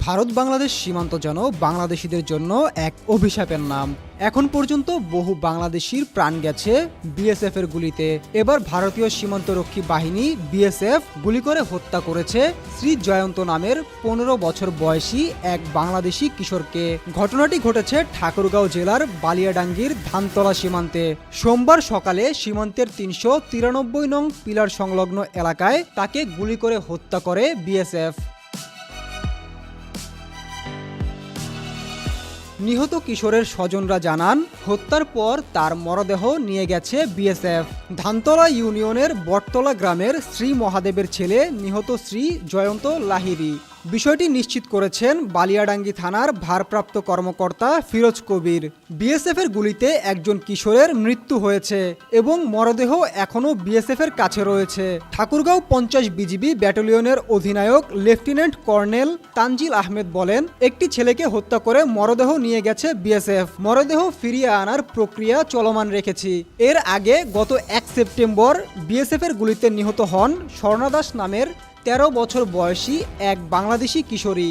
ভারত বাংলাদেশ সীমান্ত যেন বাংলাদেশিদের জন্য এক অভিশাপের নাম। এখন পর্যন্ত বহু বাংলাদেশির প্রাণ গেছে বিএসএফ এর গুলিতে। এবার ভারতীয় সীমান্তরক্ষী বাহিনী বিএসএফ গুলি করে হত্যা করেছে শ্রী জয়ন্ত নামের পনেরো বছর বয়সী এক বাংলাদেশি কিশোরকে। ঘটনাটি ঘটেছে ঠাকুরগাঁও জেলার বালিয়াডাঙ্গির ধানতলা সীমান্তে। সোমবার সকালে সীমান্তের তিনশো তিরানব্বই নং পিলার সংলগ্ন এলাকায় তাকে গুলি করে হত্যা করে বিএসএফ। নিহত কিশোরের স্বজনরা জানান, হত্যার পর তার মরদেহ নিয়ে গেছে বিএসএফ। ধানতলা ইউনিয়নের বটতলা গ্রামের শ্রী মহাদেবের ছেলে নিহত শ্রী জয়ন্ত লাহিরি বিষয়টি নিশ্চিত করেছেন বালিয়াডাঙ্গি থানার ভারপ্রাপ্ত কর্মকর্তা ফিরোজ কবির। বিএসএফ এর গুলিতে একজন কিশোরের মৃত্যু হয়েছে এবং মরদেহ এখনও বিএসএফ এর কাছে রয়েছে। ঠাকুরগাঁও পঞ্চাশ বিজিবি ব্যাটালিয়নের অধিনায়ক লেফটেন্যান্ট কর্নেল তানজিল আহমেদ বলেন, একটি ছেলেকে হত্যা করে মরদেহ নিয়ে গেছে বিএসএফ। মরদেহ ফিরিয়ে আনার প্রক্রিয়া চলমান রেখেছি। এর আগে গত এক সেপ্টেম্বর বিএসএফ এর গুলিতে নিহত হন স্বর্ণাদাস নামের তেরো বছর বয়সী এক বাংলাদেশি কিশোরী।